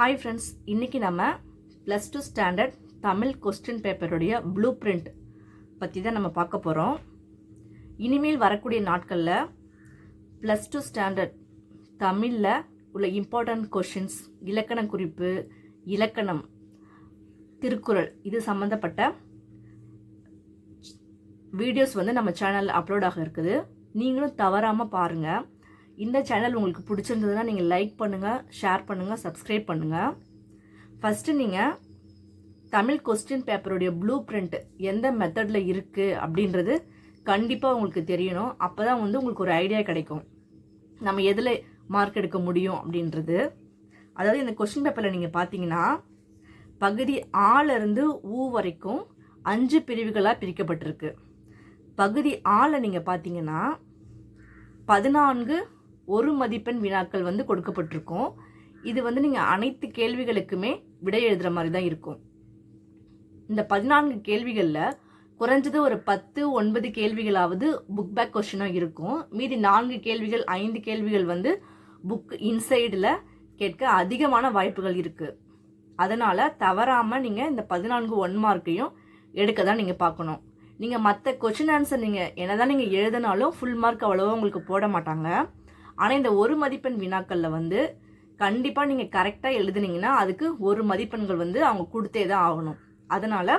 Hi friends இன்றைக்கி நம்ம plus two standard Tamil question பேப்பருடைய blue print பற்றி தான் நம்ம பார்க்க போகிறோம் இனிமேல் வரக்கூடிய நாட்களில் ப்ளஸ் டூ ஸ்டாண்டர்ட் தமிழில் உள்ள இம்பார்ட்டண்ட் கொஷின்ஸ் இலக்கண குறிப்பு இலக்கணம் திருக்குறள் இது சம்மந்தப்பட்ட வீடியோஸ் வந்து நம்ம சேனலில் அப்லோட் ஆக இருக்குது. நீங்களும் தவறாமல் பாருங்கள் இந்த சேனல் உங்களுக்கு பிடிச்சிருந்ததுன்னா நீங்கள் லைக் பண்ணுங்கள் ஷேர் பண்ணுங்கள் சப்ஸ்கிரைப் பண்ணுங்கள் ஃபஸ்ட்டு நீங்கள் தமிழ் கொஸ்டின் பேப்பருடைய ப்ளூ பிரிண்ட் எந்த மெத்தடில் இருக்குது அப்படின்றது கண்டிப்பாக உங்களுக்கு தெரியணும். அப்போ தான் வந்து உங்களுக்கு ஒரு ஐடியா கிடைக்கும். நம்ம எதில் மார்க் எடுக்க முடியும் அப்படின்றது. அதாவது இந்த கொஸ்டின் பேப்பரில் நீங்கள் பார்த்தீங்கன்னா பகுதி ஆலேருந்து ஊ வரைக்கும் அஞ்சு பிரிவுகளாக பிரிக்கப்பட்டிருக்கு. பகுதி ஆளை நீங்கள் பார்த்தீங்கன்னா பதினான்கு ஒரு மதிப்பெண் வினாக்கள் வந்து கொடுக்கப்பட்டிருக்கும். இது வந்து நீங்கள் அனைத்து கேள்விகளுக்குமே விடை எழுதுகிற மாதிரி தான் இருக்கும். இந்த பதினான்கு கேள்விகளில் குறைஞ்சது ஒரு பத்து ஒன்பது கேள்விகளாவது புக் பேக் கொஷினாக இருக்கும். மீதி நான்கு கேள்விகள் ஐந்து கேள்விகள் வந்து புக் இன்சைடில் கேட்க அதிகமான வாய்ப்புகள் இருக்குது அதனால் தவறாமல் நீங்கள் இந்த பதினான்கு ஒன் மார்க்கையும் எடுக்க தான் நீங்கள் பார்க்கணும். நீங்கள் மற்ற கொஷின் ஆன்சர் நீங்கள் என்ன தான் நீங்கள் எழுதினாலும் ஃபுல் மார்க் அவ்வளோவா உங்களுக்கு போட மாட்டாங்க. ஆனால் இந்த ஒரு மதிப்பெண் வினாக்களில் வந்து கண்டிப்பாக நீங்கள் கரெக்டாக எழுதுனீங்கன்னா அதுக்கு ஒரு மதிப்பெண்கள் வந்து அவங்க கொடுத்தே தான் ஆகணும். அதனால்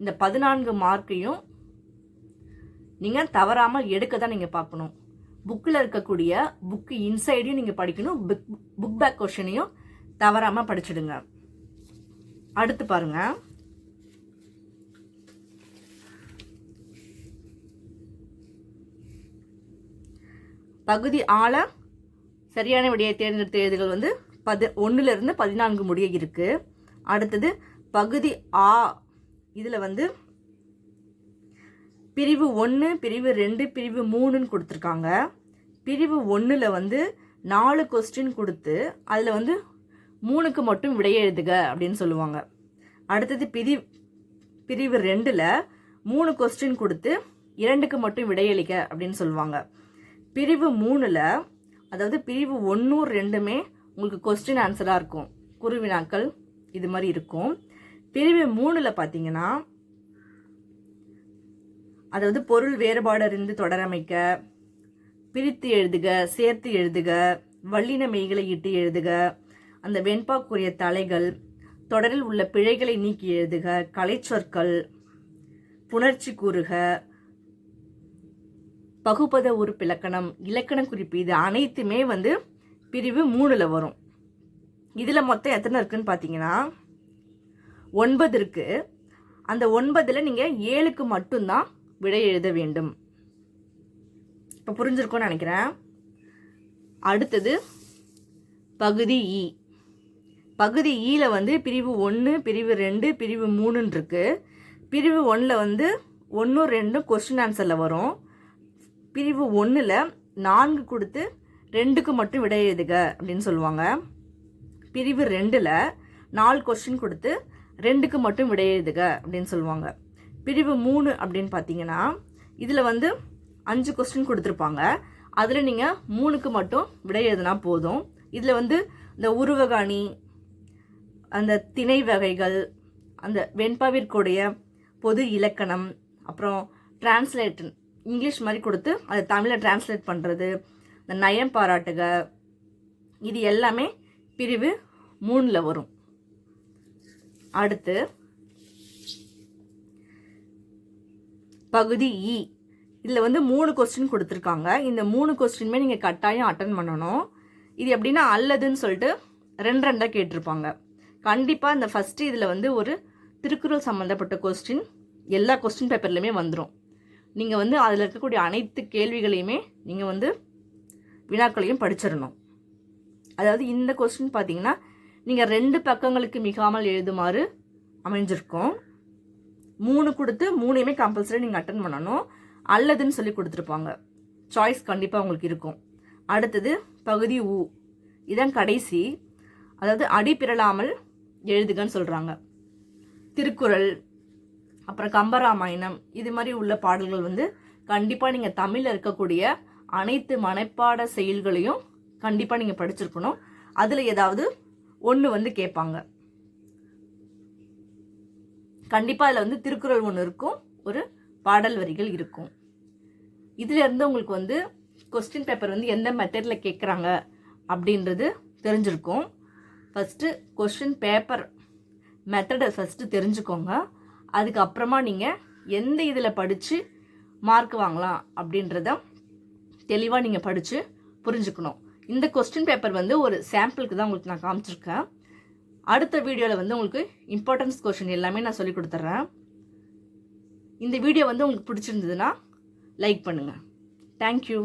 இந்த பதினான்கு மார்க்கையும் நீங்கள் தவறாமல் எடுக்க தான் நீங்கள் பார்க்கணும். புக்கில் இருக்கக்கூடிய புக்கு இன்சைடையும் நீங்கள் படிக்கணும். புக் புக் பேக் கொஷனையும் தவறாமல் படிச்சிடுங்க. அடுத்து பாருங்கள் பகுதி ஆளை சரியான விடையை தேர்ந்தெடுத்த எழுதுகள் வந்து பது ஒன்றுலேருந்து பதினான்கு முடிய இருக்குது அடுத்தது பகுதி ஆ இதில் வந்து பிரிவு ஒன்று பிரிவு ரெண்டு பிரிவு மூணுன்னு கொடுத்துருக்காங்க. பிரிவு ஒன்றில் வந்து நாலு கொஸ்டின் கொடுத்து அதில் வந்து மூணுக்கு மட்டும் விடையை எழுதுக அப்படின்னு சொல்லுவாங்க. அடுத்தது பிரி பிரிவு ரெண்டில் மூணு கொஸ்டின் கொடுத்து இரண்டுக்கு மட்டும் விடையளிக்க அப்படின்னு சொல்லுவாங்க. பிரிவு மூணில் அதாவது பிரிவு ஒன்று ரெண்டுமே உங்களுக்கு கொஸ்டின் ஆன்சராக இருக்கும். குருவினாக்கள் இது மாதிரி இருக்கும். பிரிவு மூணில் பார்த்தீங்கன்னா அதாவது பொருள் வேறுபாடு அறிந்து தொடரமைக்க பிரித்து எழுதுக சேர்த்து எழுதுக வல்லின மெய்களை இட்டு எழுதுக அந்த வெண்பாக்குரிய தலைகள் தொடரில் உள்ள பிழைகளை நீக்கி எழுதுக கலைச்சொற்கள் புணர்ச்சி கூறுக பகுபத உறுப்பிலக்கணம் இலக்கண குறிப்பு இது அனைத்துமே வந்து பிரிவு மூணில் வரும். இதில் மொத்தம் எத்தனை இருக்குன்னு பார்த்தீங்கன்னா ஒன்பது இருக்குது அந்த ஒன்பதில் நீங்கள் ஏழுக்கு மட்டும்தான் விடை எழுத வேண்டும். இப்போ புரிஞ்சிருக்கும்னு நினைக்கிறேன். அடுத்தது பகுதி இ. பகுதி ஈல வந்து பிரிவு ஒன்று பிரிவு ரெண்டு பிரிவு மூணுன்னு இருக்குது பிரிவு ஒன்றில் வந்து ஒன்று ரெண்டும் கொஸ்டின் ஆன்சரில் வரும். பிரிவு ஒன்றில் நான்கு கொடுத்து ரெண்டுக்கு மட்டும் விடை எழுதுக அப்படின்னு சொல்லுவாங்க. பிரிவு ரெண்டில் நாலு கொஸ்டின் கொடுத்து ரெண்டுக்கு மட்டும் விடை எழுதுக அப்படின்னு சொல்லுவாங்க. பிரிவு மூணு அப்படின்னு பார்த்தீங்கன்னா இதில் வந்து அஞ்சு கொஸ்டின் கொடுத்துருப்பாங்க. அதில் நீங்கள் மூணுக்கு மட்டும் விடை எழுதுனா போதும். இதில் வந்து இந்த உருவகாணி அந்த திணை வகைகள் அந்த வெண்பாவிற்குடைய பொது இலக்கணம் அப்புறம் டிரான்ஸ்லேட்டன் இங்கிலீஷ் மாதிரி கொடுத்து அதை தமிழில் டிரான்ஸ்லேட் பண்ணுறது இந்த நயம் பாராட்டுக இது எல்லாமே பிரிவு மூணில் வரும். அடுத்து பகுதி இ. இதில் வந்து மூணு கொஸ்டின் கொடுத்துருக்காங்க. இந்த மூணு கொஸ்டினுமே நீங்கள் கட்டாயம் அட்டன் பண்ணணும். இது எப்படின்னா அல்லதுன்னு சொல்லிட்டு ரெண்டு ரெண்டாக கேட்டிருப்பாங்க. கண்டிப்பாக இந்த ஃபஸ்ட்டு இதில் வந்து ஒரு திருக்குறள் சம்மந்தப்பட்ட கொஸ்டின் எல்லா கொஸ்டின் பேப்பர்லையுமே வந்துடும் நீங்கள் வந்து அதில் இருக்கக்கூடிய அனைத்து கேள்விகளையுமே நீங்கள் வந்து வினாக்களையும் படிச்சிடணும் அதாவது இந்த கொஸ்டின் பார்த்தீங்கன்னா நீங்கள் ரெண்டு பக்கங்களுக்கு மிகாமல் எழுதுமாறு அமைஞ்சிருக்கும். மூணு கொடுத்து மூணையுமே கம்பல்சரி நீங்கள் அட்டன் பண்ணணும். அல்லதுன்னு சொல்லி கொடுத்துருப்பாங்க. சாய்ஸ் கண்டிப்பாக உங்களுக்கு இருக்கும். அடுத்தது பகுதி ஊ இதான் கடைசி. அதாவது அடிபிரளாமல் எழுதுகன்னு சொல்கிறாங்க திருக்குறள். அப்புறம் கம்பராமாயணம் இது மாதிரி உள்ள பாடல்கள் வந்து கண்டிப்பாக நீங்கள் தமிழில் இருக்கக்கூடிய அனைத்து மனைப்பாட செயல்களையும் கண்டிப்பாக நீங்கள் படிச்சிருக்கணும். அதில் ஏதாவது ஒன்று வந்து கேட்பாங்க. கண்டிப்பாக அதில் வந்து திருக்குறள் ஒன்று இருக்கும் ஒரு பாடல் வரிகள் இருக்கும். இதுலேருந்து உங்களுக்கு வந்து கொஸ்டின் பேப்பர் வந்து எந்த மெத்தடில் கேட்குறாங்க அப்படின்றது தெரிஞ்சிருக்கும். ஃபஸ்ட்டு கொஸ்டின் பேப்பர் மெத்தடை ஃபஸ்ட்டு தெரிஞ்சுக்கோங்க. அதுக்கப்புறமா நீங்கள் எந்த இதில் படித்து மார்க் வாங்கலாம் அப்படின்றத தெளிவாக நீங்கள் படித்து புரிஞ்சுக்கணும். இந்த கொஸ்டின் பேப்பர் வந்து ஒரு சாம்பிளுக்கு தான் உங்களுக்கு நான் காமிச்சிருக்கேன். அடுத்த வீடியோவில் வந்து உங்களுக்கு இம்பார்ட்டன்ஸ் கொஷின் எல்லாமே நான் சொல்லி கொடுத்துட்றேன் இந்த வீடியோ வந்து உங்களுக்கு பிடிச்சிருந்ததுன்னா லைக் பண்ணுங்கள் தேங்க்யூ